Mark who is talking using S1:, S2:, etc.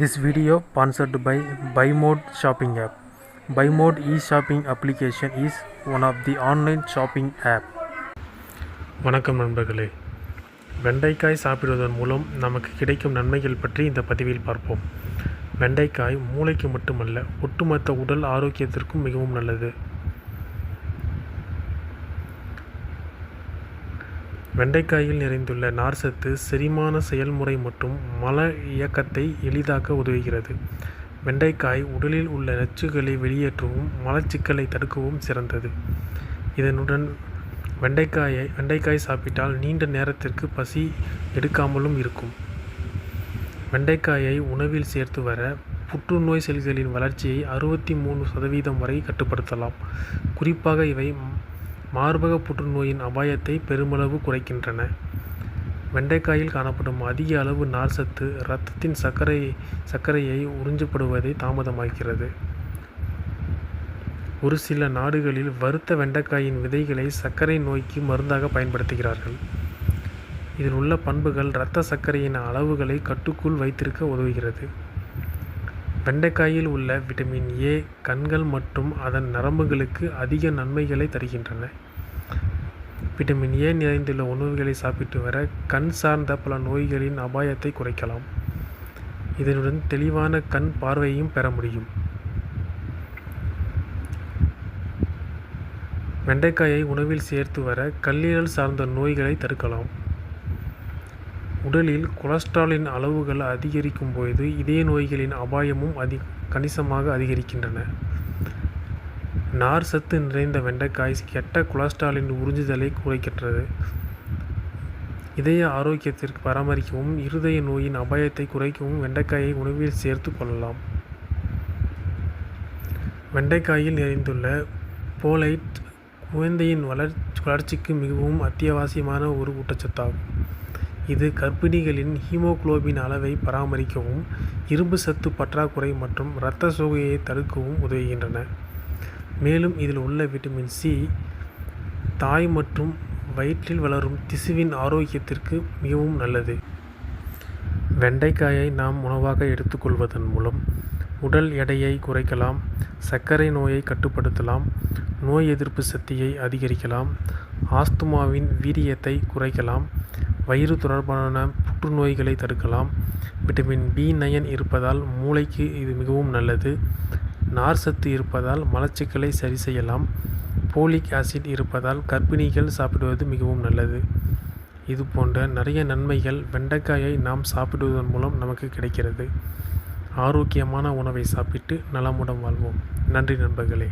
S1: This video sponsored by shopping shopping app. Mode e-shopping application is one of the online shopping app. வணக்கம் நண்பர்களே வெண்டைக்காய் சாப்பிடுவதன் மூலம் நமக்கு கிடைக்கும் நன்மைகள் பற்றி இந்த பதிவில் பார்ப்போம் வெண்டைக்காய் மூளைக்கு மட்டுமல்ல ஒட்டுமொத்த உடல் ஆரோக்கியத்திற்கும் மிகவும் நல்லது வெண்டைக்காயில் நிறைந்துள்ள நார்சத்து செரிமான செயல்முறை மற்றும் மல இயக்கத்தை எளிதாக்க உதவுகிறது. வெண்டைக்காய் உடலில் உள்ள நச்சுகளை வெளியேற்றவும் மலச்சிக்கலை தடுக்கவும் சிறந்தது. இதனுடன் வெண்டைக்காயை வெண்டைக்காய் சாப்பிட்டால் நீண்ட நேரத்திற்கு பசி எடுக்காமலும் இருக்கும். வெண்டைக்காயை உணவில் சேர்த்து வர புற்றுநோய் செல்களின் வளர்ச்சியை அறுபத்தி மூணு சதவீதம் வரை கட்டுப்படுத்தலாம். குறிப்பாக இவை மார்பக புற்றுநோயின் அபாயத்தை பெருமளவு குறைக்கின்றன. வெண்டைக்காயில் காணப்படும் அதிக அளவு நார்சத்து இரத்தத்தின் சர்க்கரை சர்க்கரையை உறிஞ்சப்படுவதை தாமதமாக்கிறது ஒரு சில நாடுகளில் வறுத்த வெண்டைக்காயின் விதைகளை சர்க்கரை நோய்க்கு மருந்தாக பயன்படுத்துகிறார்கள். இதில் உள்ள பண்புகள் இரத்த சர்க்கரையின் அளவுகளை கட்டுக்குள் வைத்திருக்க உதவுகிறது. வெண்டைக்காயில் உள்ள விட்டமின் ஏ கண்கள் மற்றும் அதன் நரம்புகளுக்கு அதிக நன்மைகளை தருகின்றன. விட்டமின் ஏ நிறைந்துள்ள உணவுகளை சாப்பிட்டு வர கண் சார்ந்த பல நோய்களின் அபாயத்தை குறைக்கலாம். இதனுடன் தெளிவான கண் பார்வையையும் பெற முடியும். வெண்டைக்காயை உணவில் சேர்த்து வர கல்லீரல் சார்ந்த நோய்களை தடுக்கலாம். உடலில் கொலஸ்ட்ராலின் அளவுகள் அதிகரிக்கும் பொழுது இதய நோய்களின் அபாயமும் அதி கணிசமாக அதிகரிக்கின்றன. நார் சத்து நிறைந்த வெண்டைக்காய் கெட்ட கொலஸ்ட்ராலின் உறிஞ்சுதலை குறைக்கின்றது. இதய ஆரோக்கியத்திற்கு பராமரிக்கவும் இருதய நோயின் அபாயத்தை குறைக்கவும் வெண்டைக்காயை உணவில் சேர்த்து கொள்ளலாம். வெண்டைக்காயில் நிறைந்துள்ள போலைட் குழந்தையின் வளர் வளர்ச்சிக்கு மிகவும் அத்தியாவசியமான ஒரு ஊட்டச்சத்தாகும். இது கர்ப்பிணிகளின் ஹீமோகுளோபின் அளவை பராமரிக்கவும் இரும்பு சத்து பற்றாக்குறை மற்றும் இரத்த சோகையை தடுக்கவும் உதவுகின்றன. மேலும் இதில் உள்ள விட்டமின் சி தாய் மற்றும் வயிற்றில் வளரும் திசுவின் ஆரோக்கியத்திற்கு மிகவும் நல்லது. வெண்டைக்காயை நாம் உணவாக எடுத்துக்கொள்வதன் மூலம் உடல் எடையை குறைக்கலாம் சர்க்கரை நோயை கட்டுப்படுத்தலாம் நோய் எதிர்ப்பு சக்தியை அதிகரிக்கலாம் ஆஸ்துமாவின் வீரியத்தை குறைக்கலாம் வயிறு தொடர்பான புற்றுநோய்களை தடுக்கலாம். விட்டமின் பி நயன் இருப்பதால் மூளைக்கு இது மிகவும் நல்லது. நார் சத்து இருப்பதால் மலச்சிக்கலை சரி செய்யலாம். போலிக் ஆசிட் இருப்பதால் கர்ப்பிணிகள் சாப்பிடுவது மிகவும் நல்லது. இது போன்ற நிறைய நன்மைகள் வெண்டைக்காயை நாம் சாப்பிடுவதன் மூலம் நமக்கு கிடைக்கிறது. ஆரோக்கியமான உணவை சாப்பிட்டு நலமுடன் வாழ்வோம். நன்றி நண்பர்களே.